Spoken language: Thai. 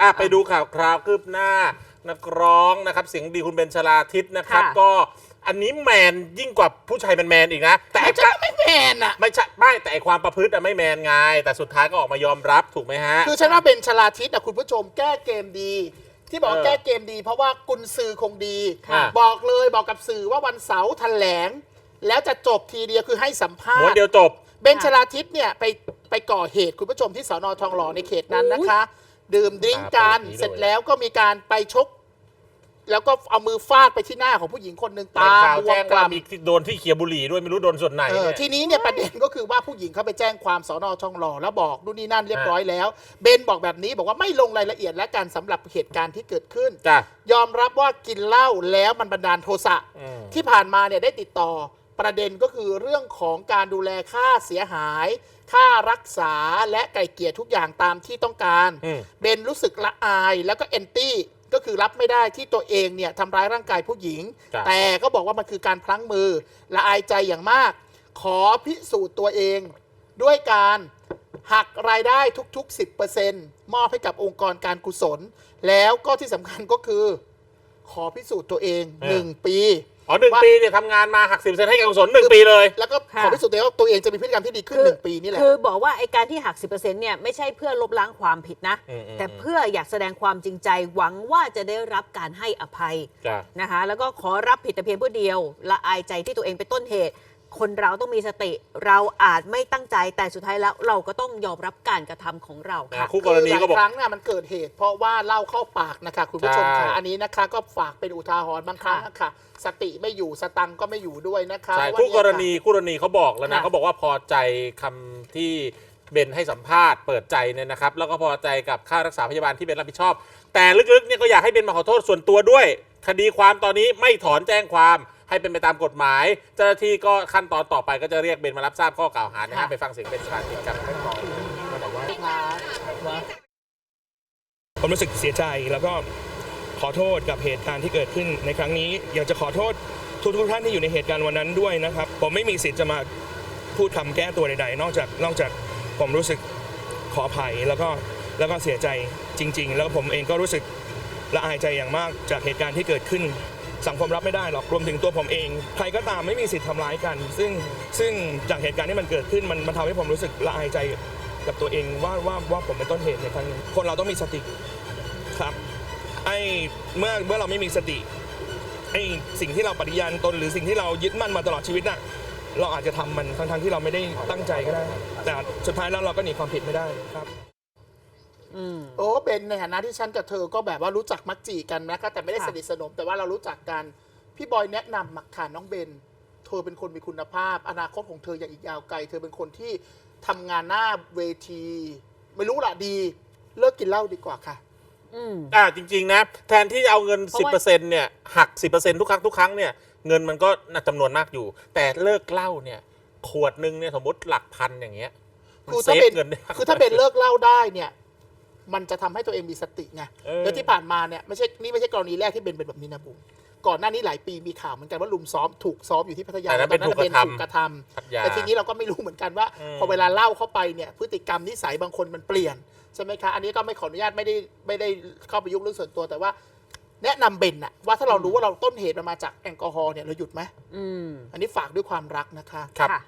อะไปดูข่าวคราวคืบหน้า นักร้องนะครับเสียงดีคุณเบนชลาทิศนะครับ ค่ะก็อันนี้แมนยิ่งกว่าผู้ชายแมนๆอีกนะ แต่ไม่ไอ้ใช่ว่าไม่แมนอะไม่ใช่ไม่แต่ไอ้ความประพฤติอะไม่แมนไงแต่สุดท้ายก็ออกมายอมรับถูกไหมฮะ คือฉันว่าเป็นชลาทิศนะคุณผู้ชมแก้เกมดี ที่บอกว่าเออแก้เกมดี เพราะว่ากุนซือคงดี ค่ะบอกเลยบอกกับสื่อว่าวันเสาร์แถลง แล้วจะจบทีเดียวคือให้สัมภาม้วนษณ์เดียวจบ เบนชลาทิศเนี่ยไปไปก่อเหตุคุณผู้ชมที่สอนอทองหล่อในเขตนั้นนะคะ ดื่มดริ้งกันอ่าเปิดนี้เลยเสร็จแล้วก็มีการไปชก แล้วก็เอามือฟาดไปที่หน้าของผู้หญิงคนหนึ่งตาตาข่าวบวแจ้มงกว่าล่ำมีโดนที่เขียบุหรี่ด้วยไม่รู้โดนส่วนไหนเออเนี่ย ทีนี้เนี่ยประเด็นก็คือว่าผู้หญิงเขาไปแจ้งความสอนอทองหล่อแล้วบอกนู่นนี่นั่นเรียบร้อยแล้ว เบนบอกแบบนี้บอกว่าไม่ลงรายละเอียดและกันสำหรับเหตุการณ์ที่เกิดขึ้น จ้ะยอมรับว่ากินเหล้าแล้วมันบันดาลโทสะอืม ที่ผ่านมาเนี่ยได้ติดต่อ ประเด็นก็คือเรื่องของการดูแลค่าเสียหาย ค่ารักษาและไก่เกลี่ยทุกอย่างตามที่ต้องการอืม เบนรู้สึกละอายแล้วก็เอนตี้ก็คือรับไม่ได้ที่ตัวเองเนี่ยทำร้ายร่างกายผู้หญิงจ้ะแต่ก็บอกว่ามันคือการพลั้งมือละอายใจอย่างมาก ขอพิสูจน์ตัวเอง ด้วยการหักรายได้ทุก ๆ 10%มอบให้กับองค์กรการกุศล แล้วก็ที่สำคัญก็คือ ขอพิสูจน์ตัวเอง เออ 1 ปี อ๋อหนึ่งว่าปีเนี่ยทำงานมาหักสิบเซนให้การกุศลหนึ่งปีเลย แล้วก็ค่ะขอพิสูจน์ตัวเองว่าตัวเองจะมีพฤติกรรมที่ดีขึ้นหนึ่งปีนี่แหละคือบอกว่าไอการที่หัก 10%เนี่ยไม่ใช่เพื่อลบล้างความผิดนะ อืมอืม แต่เพื่ออยากแสดงความจริงใจหวังว่าจะได้รับการให้อภัย จ้ะ นะคะแล้วก็ขอรับผิดแต่เพียงผู้เดียวละอายใจที่ตัวเองเป็นต้นเหตุ คนเราต้องมีสติ เราอาจไม่ตั้งใจแต่สุดท้ายแล้วเราก็ต้องยอมรับการกระทำของเราค่ะ คู่กรณีก็บอก หลายครั้งน่ะมันเกิดเหตุเพราะว่าเหล้าเข้าปากนะคะ คุณผู้ชมใช่คะอันนี้นะคะก็ฝากเป็นอุทาหรณ์บางครั้งนะคะสติไม่อยู่สตังค์ก็ไม่อยู่ด้วยนะคะใช่เพาะว่าคู่กรเนี่ยณีคู่กรณีเขาบอกแล้วนะค่ะ เขาบอกว่าพอใจคำที่เบนให้สัมภาษณ์เปิดใจเนี่ยนะครับ แล้วก็พอใจกับค่ารักษาพยาบาลที่เบนรับผิดชอบ แต่ลึกๆเนี่ยก็อยากให้เบนมาขอโทษส่วนตัวด้วย คดีความตอนนี้ไม่ถอนแจ้งความ ให้เป็นไปตามกฎหมาย เจ้าหน้าที่ก็ขั้นตอนต่อไปก็จะเรียกเบนมารับทราบข้อกล่าวหานะฮะค่ะไปฟังเสียงเบนชาติกันกันต่อผมรู้สึกเสียใจแล้วก็ขอโทษกับเหตุการณ์ที่เกิดขึ้นในครั้งนี้ อยากจะขอโทษทุกทุกๆท่านที่อยู่ในเหตุการณ์วันนั้นด้วยนะครับ ผมไม่มีสิทธิ์จะมาพูดคำแก้ตัวใดๆ นอกจากนอกจากผมรู้สึกขออภัยแล้วก็แล้วก็เสียใจจริง ๆ แล้วผมเองก็รู้สึกละอายใจอย่างมากจากเหตุการณ์ที่เกิดขึ้น สังคมรับไม่ได้หรอกรวมถึงตัวผมเอง ใครก็ตามไม่มีสิทธิ์ทำร้ายกัน ซึ่งซึ่งจากเหตุการณ์ที่มันเกิดขึ้นมันมันทำให้ผมรู้สึกละอายใจกับตัวเองว่าว่าว่าผมเป็นต้นเหตุในครั้งนี้คนเราต้องมีสติครับไอ้เมื่อเมื่อเราไม่มีสติไอ้สิ่งที่เราปฏิญาณตนหรือสิ่งที่เรายึดมั่นมาตลอดชีวิตน่ะเราอาจจะทำมันทั้งทงๆที่เราไม่ได้ตั้งใจก็ได้ แต่สุดท้ายแล้วเราก็หนีความผิดไม่ได้ครับ อืม โอ้เป็นในฐานะที่ฉันกับเธอก็แบบว่ารู้จักมักจีกันนะคะแต่ไม่ได้ค่ะ สนิทสนม แต่ว่าเรารู้จักกัน พี่บอยแนะนำมักค่ะน้องเบน เธอเป็นคนมีคุณภาพ อนาคตของเธออย่างอีกยาวไกล เธอเป็นคนที่ทำงานหน้าเวที ไม่รู้ละดี เลิกกินเหล้าดีกว่าค่ะ อืม อ่าจริง ๆ นะ แทนที่จะเอาเงิน เพราะว่า 10%เนี่ยหัก 10%ทุกครั้งทุกครั้งเนี่ยเงินมันก็จำนวนมากอยู่ แต่เลิกเหล้าเนี่ยขวดหนึ่งเนี่ยสมมติหลักพันอย่างเงี้ยมันคือเซถ้าฟเป็นเงินได้มกคือถ้าเป็นเลิกเหล้าได้เนี่ย มันจะทำให้ตัวเองมีสติไงเออ แล้วที่ผ่านมาเนี่ยไม่ใช่นี่ไม่ใช่กรณีแรกที่เป็นเป็นแบบนี้นะบุ๋มก่อนหน้านี้หลายปีมีข่าวเหมือนกันว่าลุมซ้อมถูกซ้อมอยู่ที่พัทยาแต่นั้นเป็นตอถูกกระทำ ถูกกระทำ พัทยา แต่ทีนี้เราก็ไม่รู้เหมือนกันว่า อืม พอเวลาเล่าเข้าไปเนี่ยพฤติกรรมนิสัยบางคนมันเปลี่ยนใช่ไหมคะอันนี้ก็ไม่ขออนุญาตไม่ได้ไม่ได้เข้าไปยุ่งเรื่องส่วนตัวแต่ว่า แนะนำเบนอะว่าถ้าเรารู้ว่าเราต้นเหตุมันมาจากแอลกอฮอล์เนี่ยเราหยุดไหมอืม อันนี้ฝากด้วยความรักนะคะ ครับค่ะ